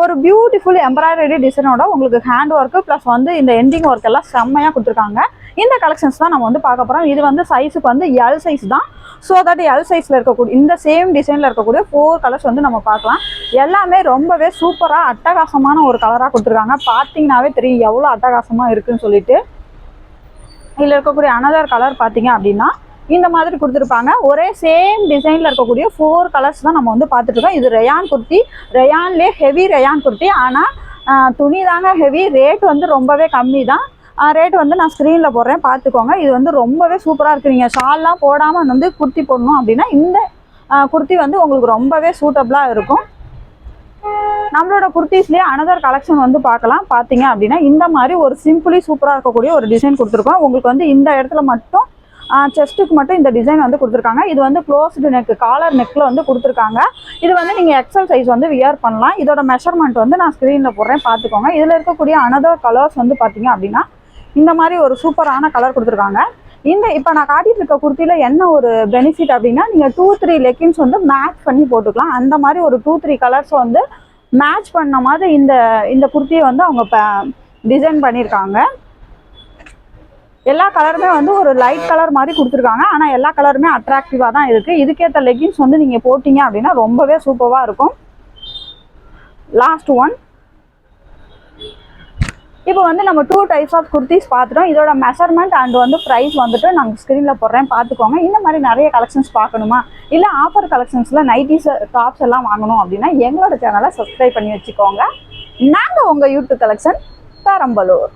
ஒரு beautiful embroidery டிசைனோட உங்களுக்கு hand work plus வந்து இந்த எண்டிங் ஒர்க் எல்லாம் செம்மையாக கொடுத்துருக்காங்க. இந்த கலெக்ஷன்ஸ் தான் நம்ம வந்து பார்க்க போகிறோம் இது வந்து சைஸுக்கு வந்து எல் சைஸ் தான். ஸோ தட் எல் சைஸில் இருக்கக்கூடிய இந்த சேம் டிசைனில் இருக்கக்கூடிய ஃபோர் கலர்ஸ் வந்து நம்ம பார்க்கலாம். எல்லாமே ரொம்பவே சூப்பராக அட்டகாசமான ஒரு கலராக கொடுத்துருக்காங்க. பார்த்தீங்கன்னாவே தெரியும் எவ்வளோ அட்டகாசமாக இருக்குன்னு சொல்லிட்டு. இதில் இருக்கக்கூடிய அனதர் கலர் பார்த்தீங்க அப்படின்னா இந்த மாதிரி கொடுத்துருப்பாங்க. ஒரே சேம் டிசைனில் இருக்கக்கூடிய ஃபோர் கலர்ஸ் தான் நம்ம வந்து பார்த்துட்டு இருக்கோம். இது ரயான் குர்த்தி. ரயான்லேயே ஹெவி ரயான் குர்த்தி. ஆனால் துணி தாங்க ஹெவி ரேட் வந்து ரொம்பவே கம்மி தான். ரேட் வந்து நான் ஸ்க்ரீனில் போடுறேன். பார்த்துக்கோங்க. இது வந்து ரொம்பவே சூப்பராக இருக்குது நீங்கள் ஷால்லாம் போடாமல் வந்து குர்த்தி போடணும் அப்படின்னா இந்த குர்த்தி வந்து உங்களுக்கு ரொம்பவே சூட்டபுளாக இருக்கும். நம்மளோட குர்த்திஸ்லேயே அனதர் கலெக்ஷன் வந்து பார்க்கலாம். பார்த்தீங்க அப்படின்னா இந்த மாதிரி ஒரு சிம்பிளி சூப்பராக இருக்கக்கூடிய ஒரு டிசைன் கொடுத்துருக்கோம். உங்களுக்கு வந்து இந்த இடத்துல மட்டும் செஸ்ட்டுக்கு மட்டும் இந்த டிசைன் வந்து கொடுத்துருக்காங்க. இது வந்து க்ளோஸ்டு நெக் காலர் நெக்கில் வந்து கொடுத்துருக்காங்க. இது வந்து நீங்கள் எக்ஸல் சைஸ் வந்து வியர் பண்ணலாம். இதோட மெஷர்மெண்ட் வந்து நான் ஸ்க்ரீனில் போடுறேன். பார்த்துக்கோங்க. இதில் இருக்கக்கூடிய அனதர் கலர்ஸ் வந்து பார்த்தீங்க அப்படின்னா இந்த மாதிரி ஒரு சூப்பரான கலர் கொடுத்துருக்காங்க. இந்த இப்போ நான் காட்டிட்டு இருக்க குர்த்தியில் என்ன ஒரு பெனிஃபிட் அப்படின்னா நீங்கள் டூ த்ரீ லெக்கின்ஸ் வந்து மேட்ச் பண்ணி போட்டுக்கலாம். அந்த மாதிரி ஒரு டூ த்ரீ கலர்ஸ் வந்து மேட்ச் பண்ண மாதிரி இந்த இந்த குர்த்தியை வந்து அவங்க டிசைன் பண்ணியிருக்காங்க. எல்லா கலருமே வந்து ஒரு லைட் கலர் மாதிரி கொடுத்துருக்காங்க. ஆனால் எல்லா கலருமே அட்ராக்டிவாக தான் இருக்குது இதுக்கேற்ற லெகின்ஸ் வந்து நீங்கள் போட்டிங்க அப்படின்னா ரொம்பவே சூப்பராக இருக்கும். லாஸ்ட் ஒன் இப்போ வந்து நம்ம டூ டைப்ஸ் ஆஃப் குர்த்திஸ் பார்த்துட்டோம். இதோட மெஷர்மெண்ட் அண்ட் வந்து ப்ரைஸ் வந்துட்டு நாங்கள் ஸ்க்ரீனில் போடுறேன். பார்த்துக்கோங்க. இந்த மாதிரி நிறைய கலெக்ஷன்ஸ் பார்க்கணுமா? இல்லை ஆஃபர் கலெக்ஷன்ஸில் நைட்டிஸ் டாப்ஸ் எல்லாம் வாங்கணும் அப்படின்னா எங்களோட சேனலை சப்ஸ்கிரைப் பண்ணி வச்சுக்கோங்க. நாங்கள் உங்கள் யூடியூப் கலெக்ஷன் பெரம்பலூர்.